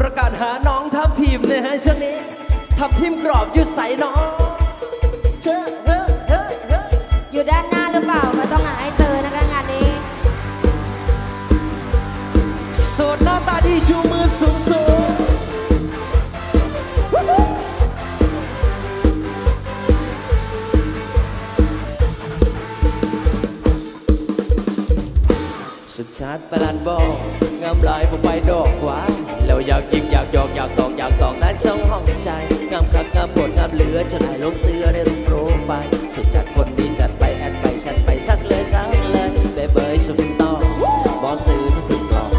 ประกาศหาน้องทับทีมในะฮะช่วนี้ทับทีมกรอบยุดใสน้องเจอเฮ้อเฮ้อเฮ้ออยู่ด้านหน้าหรือเปล่าก็ต้องหาให้เจอนะคะงานนี้โสดหน้าตาดีชูมือสูงสูงสุดชาระหลาดบอก งามลายผมไปดอกหวานแล้วอยากยิ้งอยากหยอกอยากตอกอยากตอกนั้ช่องห้องใจงามคักงามปวดงามเหลือจะถ่ายลงเสื้อในรูปโปรไฟล์สุดจัดคนดีจัดไปแอดไปฉันไปสักเลยสักเลยเบเบยชุมต้องบอสซื้อที่ถึงกล่อง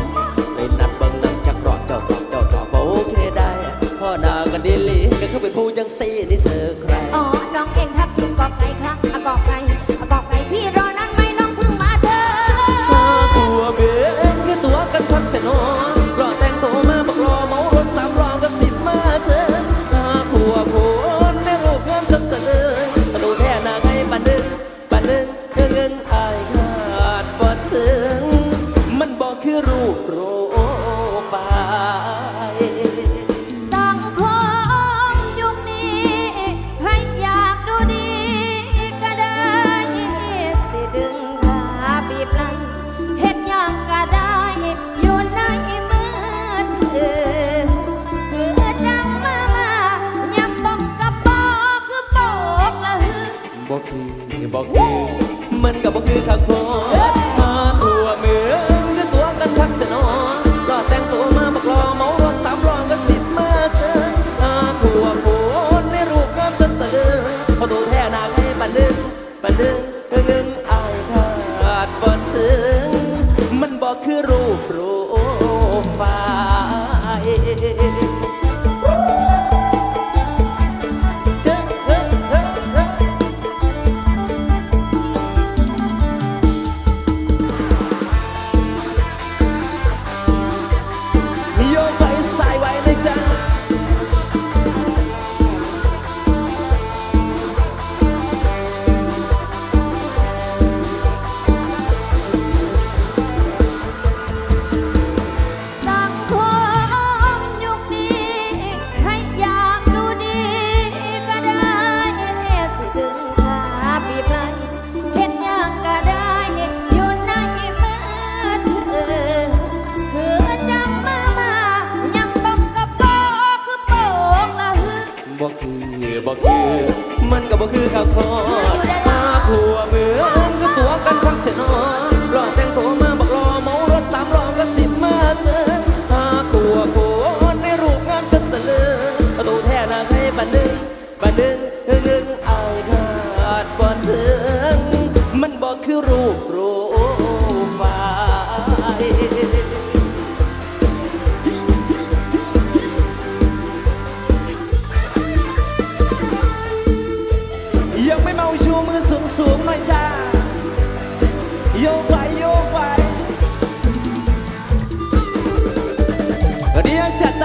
เลยนัดเบิ้งนั่งจักรอดจอาตอกจอกโอเคได้พ่อนากันดีลีก็เข้าไปพูดยังซีนี่เธอใคร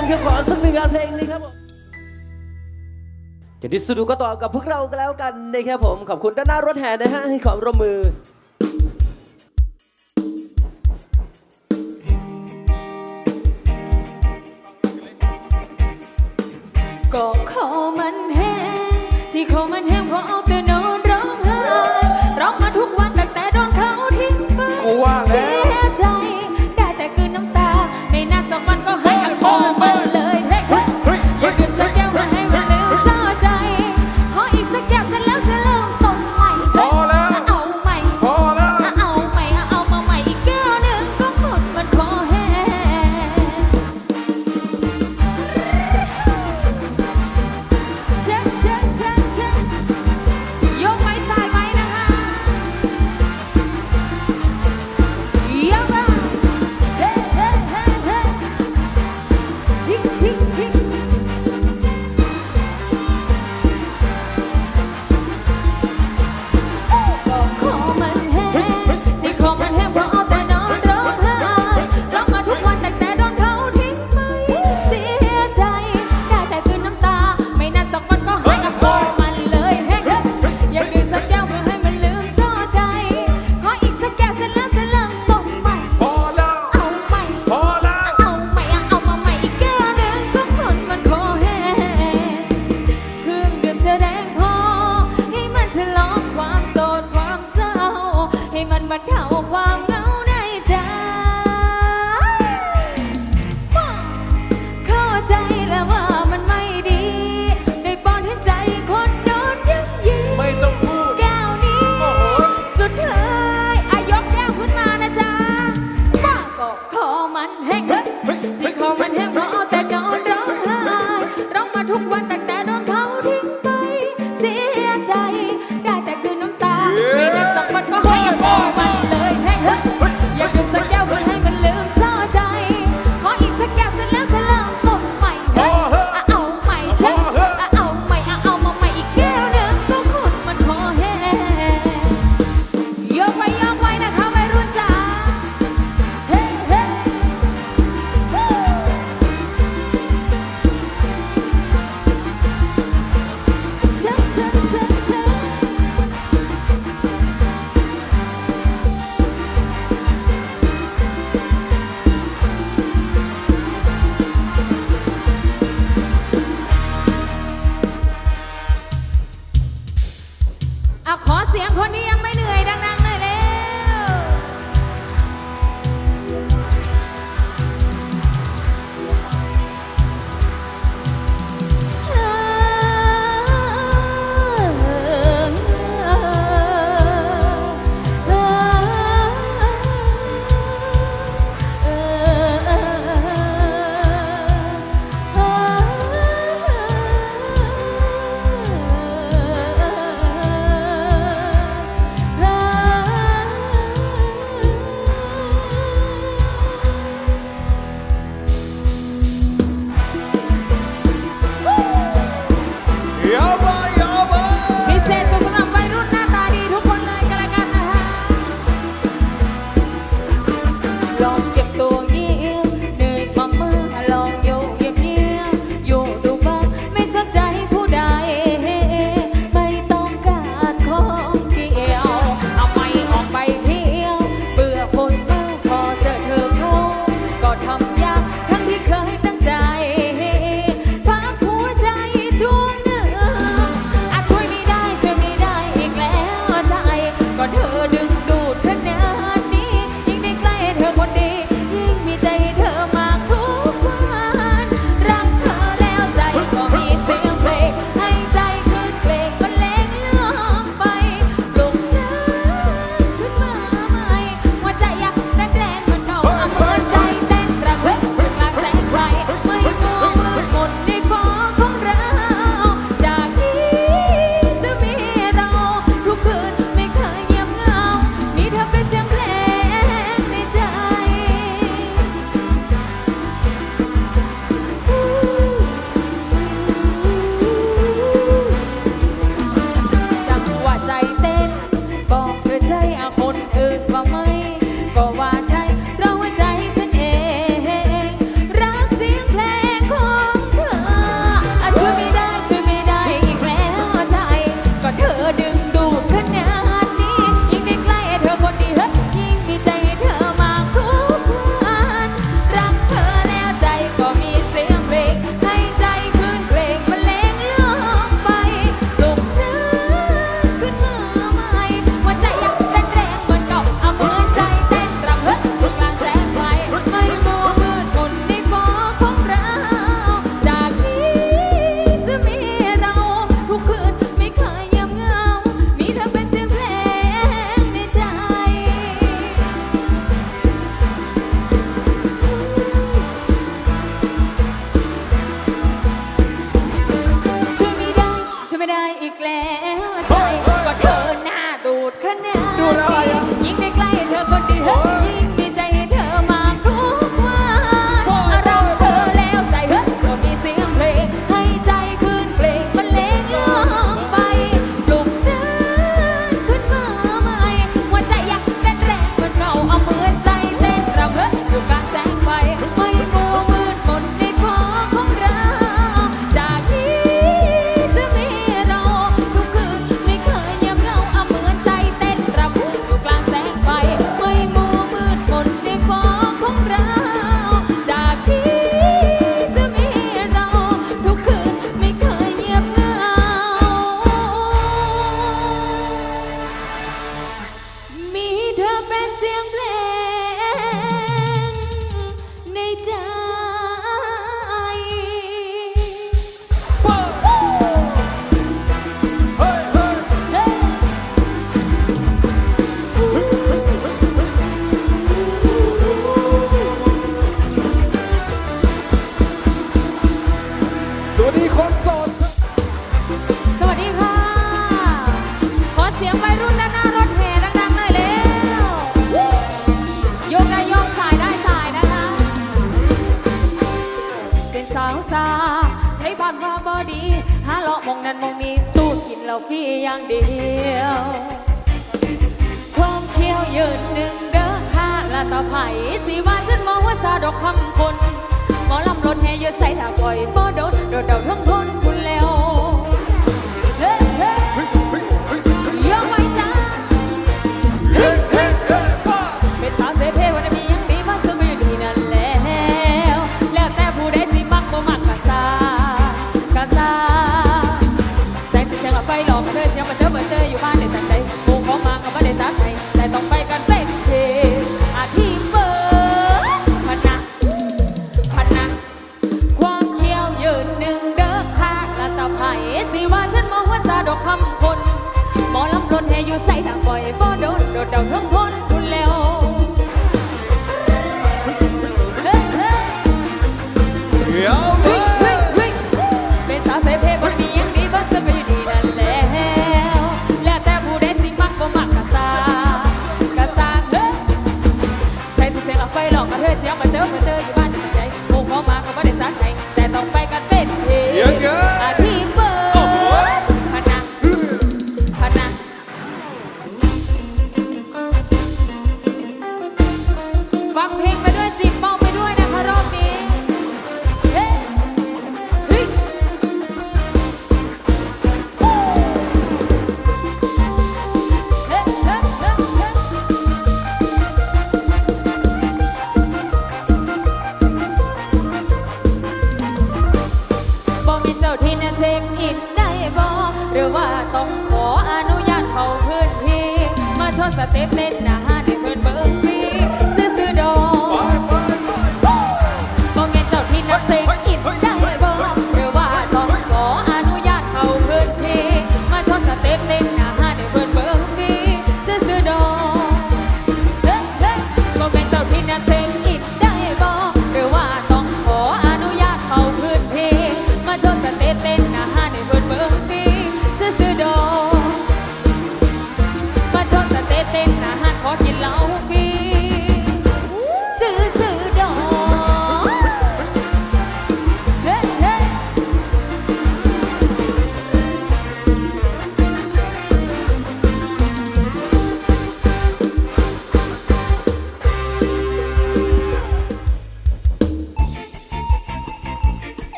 กันครับขอสักหนึ่งงานเพลงนี้ครับผมอย่างที่สุดก็ต่อกับพวกเราแล้วกันนะครับผม ขอบคุณด้านหน้ารถแห่นะฮะให้ความร่วมมือก็ขอมันแห้งที่ขอมันแห้ง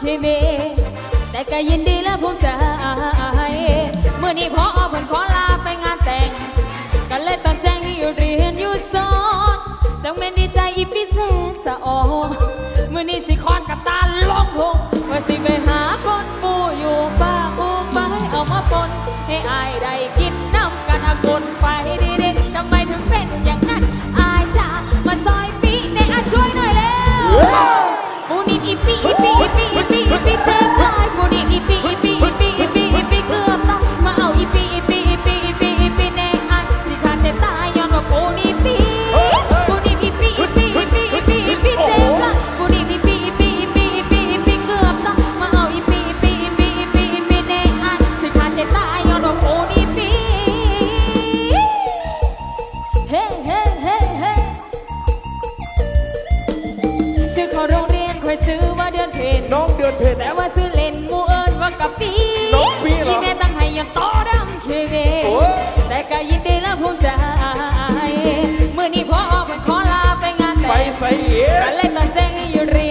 เคมี แต่ก็ยินดีและภูมิใจเมื่อนี้พอเพิ่นขอลาไปงานแต่งก็เลยต้องแจ้งให้อยู่เรียนอยู่สอนจังแม่นดีใจอีพิเศษสะออเมื่อนี้สิคอนกับตาลงลงว่าสิไปหาคนปูอยู่ฟ้าปู่ไปเอามาปนให้อายได้ แต่ว่าซื้อเล่นมูเอิญว่ากะปีปีที่แม่ตั้งให้อยังต่อดำเคเวโอ้แต่ก็ยินดีและภูมิใจเมื่อนี้พอออกมันขอลาไปงานแต่งใส่เล่นตอนแจ้งให้อยู่เรี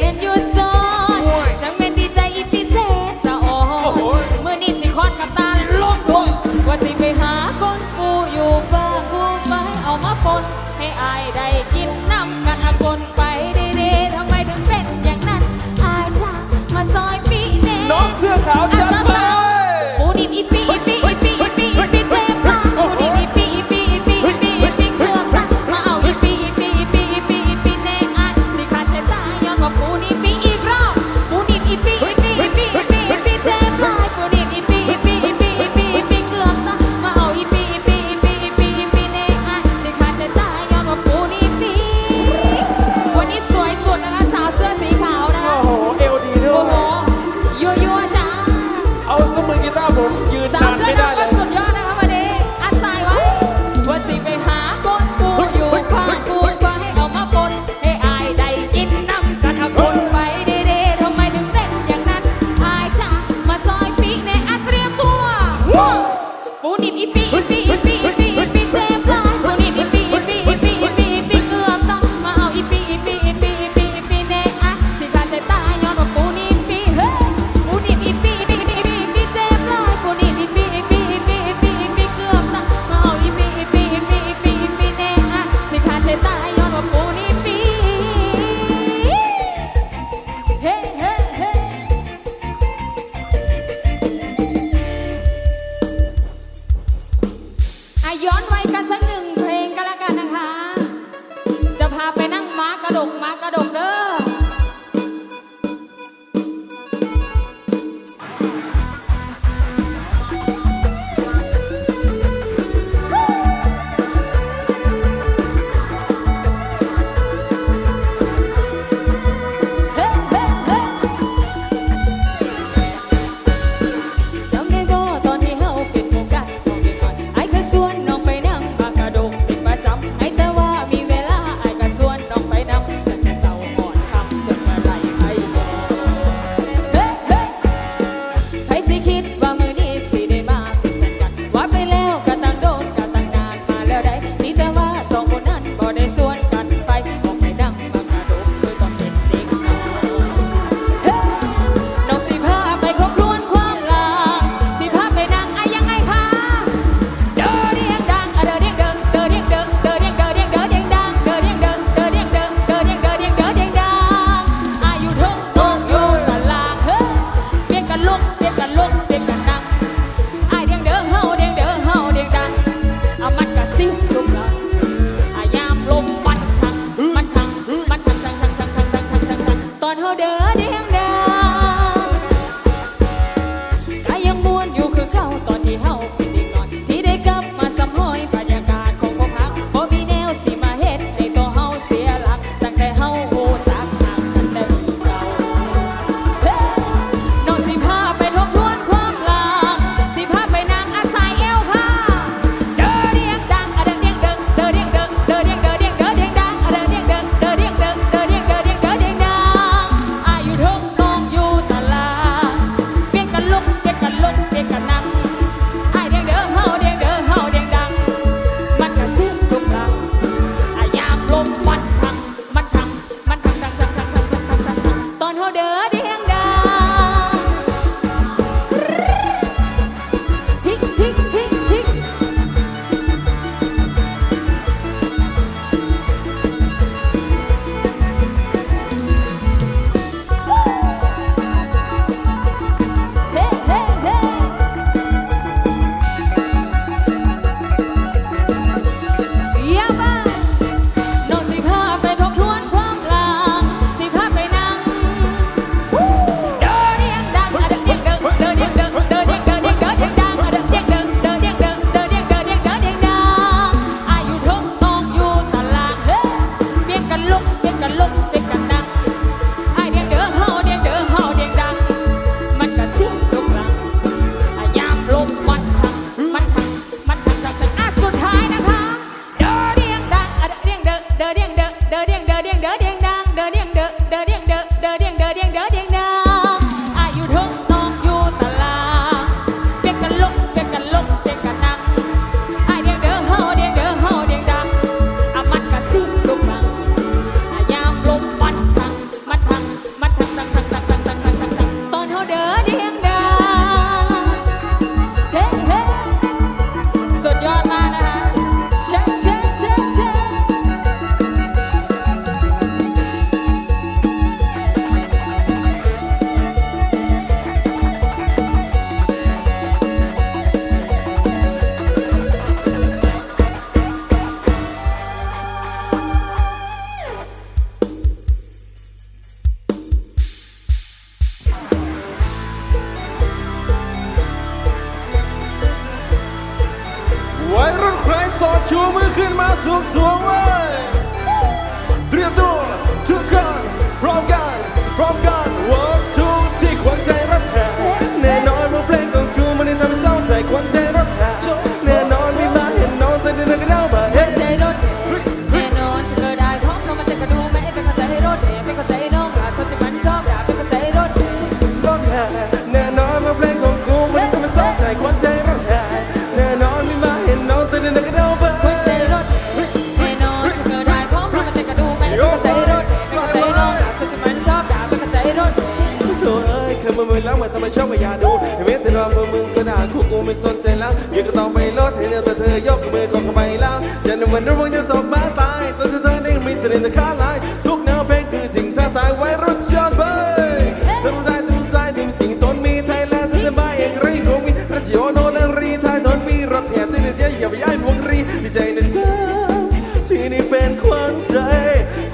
อย่าไปย้ายดวงรีดีใจในสาวที่นี่เป็นขวัญใจ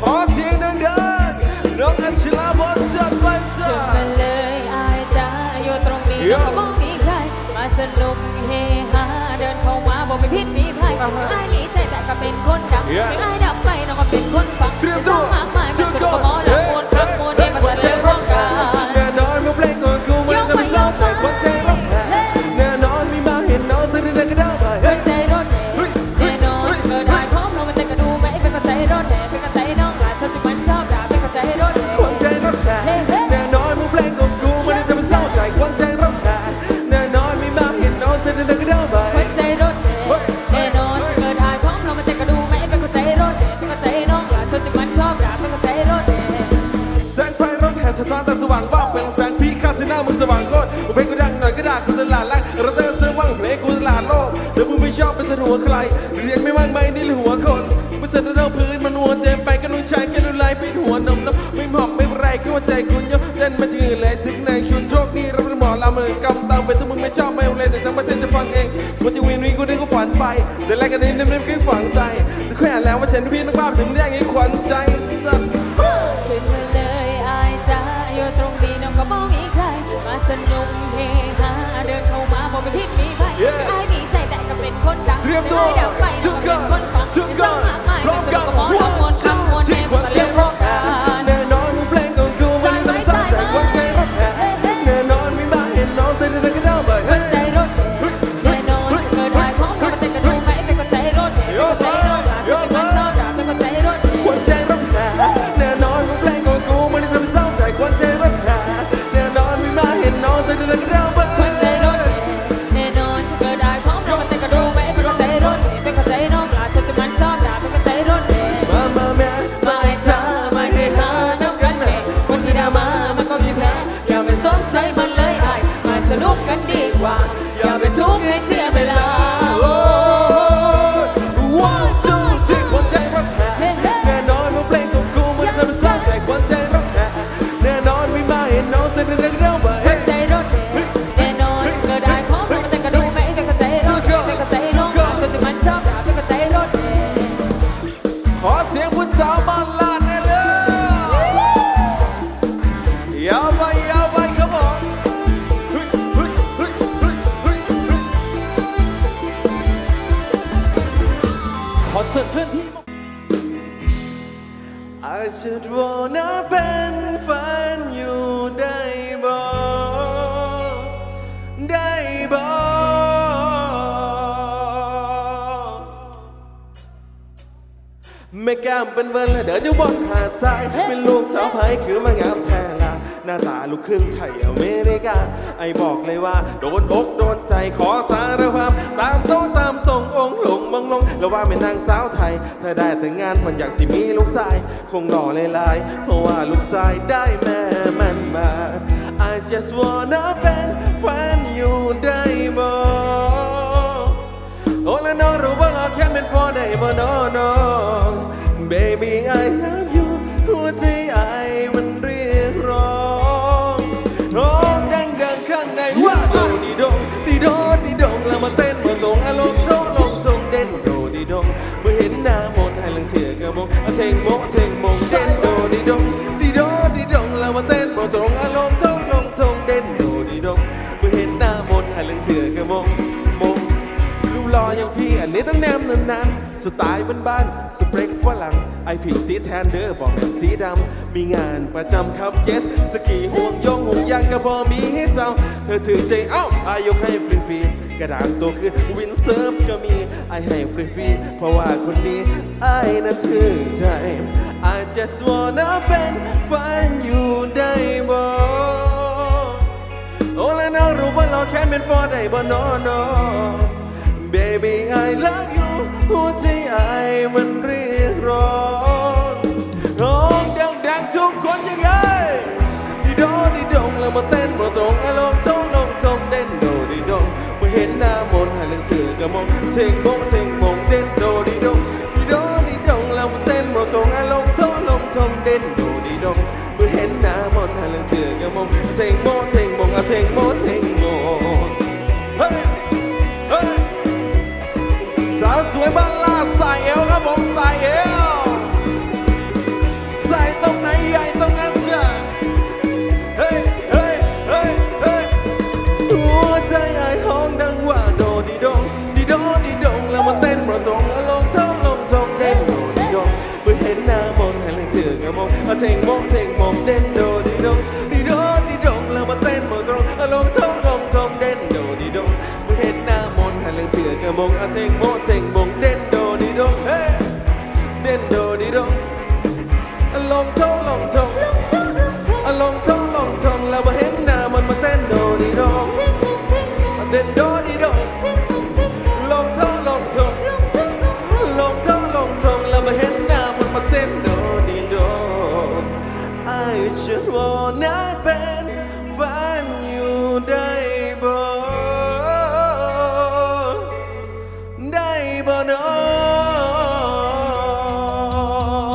ขอเสียงดังๆน้องอัญชลาบอลจัดไปจ้ามาเลยอายจ้าอยู่ตรงนี้โย่ก็บ่มีใครมาสนุกเฮฮาเดินเข้ามาบอกไม่ผิดมีใครอ่าฮะอายนี้ใจแต่ก็เป็นคนดังโย่ไม่อายดับไปน้องก็เป็นคนฟังเตรียมตัว รถแห่สะท้อนแต่สว่างบ้าเป็นแสงพีคาสิหน้ามึงสว่างโคตรเพลงกูดังหน่อยก็ด่ากูตลาดแรกเราเจอเสื้อว่างเพลงกูตลาดโลกเดี๋ยวมึงไม่ชอบเป็นหัวใครเรียกไม่ว่างไม่นี่หรือหัวคนไม่เสร็จแล้วพื้นมันหัวเจ็บไปก็ต้องใช้แค่ดูไลเป็นหัวนมน้ำไม่หอกไม่ไรก็ว่าใจคุณยกเล่นมาจืดเลยซึ่งในชุนโชคดีเราเป็นหมอลำมือกำตังเป็นตัวมึงไม่ชอบไม่เลยแต่ทั้งประเทศจะฟังเองกูจะวินวินกูนึกก็ฝันไปเดี๋ยวแรกกันนี้นึกนึกขึ้นฝังใจแต่แค่อยอ่านแล้วว่าฉันพี่นักภาพถึงเรียกไอ้ขวัญใจสัต สนุกเฮฮาเดินเข้ามาบอกไม่ผิดมีใคร Yeah อายดีใจแต่ก็เป็นคนดังเตรียมตัวไม่ได้ดับไปน้ทุองกก็คเป็นนคนฟังทุกคนมากมายพร้อมกันสนุกกับหมอทั้งมวลทั้งมวลที่แน่ขวัญใจเรียกร้องกันแน่ ม่แก้มเป็นเบิร์นและเดินอยู่บนหาดทราย เป็นลูกสาวไผ่คือมางามแท้ละหน้าตาลูกครึ่งไทยอเมริกา ไอ้บอกเลยว่า โดนอกโดนใจขอสารภาพตามโตตามตรงองค์หลงมองลงแล้วว่าเป็นนางสาวไทย ถ้าได้แต่งงานมันอยากสิมีลูกชาย คงหล่อหลายๆเพราะว่าลูกชายได้แม่มันมา I just wanna เป็นแฟนอยู่ได้บ่โอ้และน้องรู้ว่าเราแค่เป็นพอได้บ่น้อน้อง Baby I love you หัวใจไอมันเรียกร้องร้องดังดังข้างในว่าโดดีดงดีโดดีดงแล้วมาเต้นมาตรงอารมณ์โตลงทงเด่นโดดีดงเมื่อเห็นหน้ามนให้ลังเถื่อกระมงเอาเทงโมเทงโมเต้นโดดีดงดีโดดีดงแล้วมาเต้นมาตรงอารมณ์โตลงทงเด่นโดดีดงเมื่อเห็นหน้ามนให้ลังเถื่อกระมงมงรูปหล่ออย่างพี่อันนี้ต้องแนมนานๆสไตล์บ้านๆสเปรกฝรั่ง ไอผิดสีแทนเด้อบอกสีดำ มีงานประจำครับเจ็ตสกีห่วงโยงห่วงยางก็พอมีให้เศร้าเธอถือใจเอ้าอายกให้ฟรีๆกระดานตัวขึ้นวินเซิร์ฟก็มีไอให้ฟรีๆเพราะว่าคนนี้ไอนั้นถือใจ I just wanna เป็นแฟนอยู่ได้บ่โอ้และน้องรู้ว่าเราแค่เป็น for ได้บ่นอนอ Baby I love you หัวใจไอมันเรียกร้อง mà tên mà tông ai lòng thông lòng thông đến đồ đi đâu. Mới hết na môn, hai lần chữ cả mong thình bông thình mong đến đồ đi đâu. Đi đó, đi đâu là một tên mà tông ai lòng thông lòng thông đến đồ đi đâu. Mới hết na môn, hai lần chữ cả mong thình mong thình mong à thình mong thình mong hey hey. Sáng suối ba la, xài éo các bóng xài éo.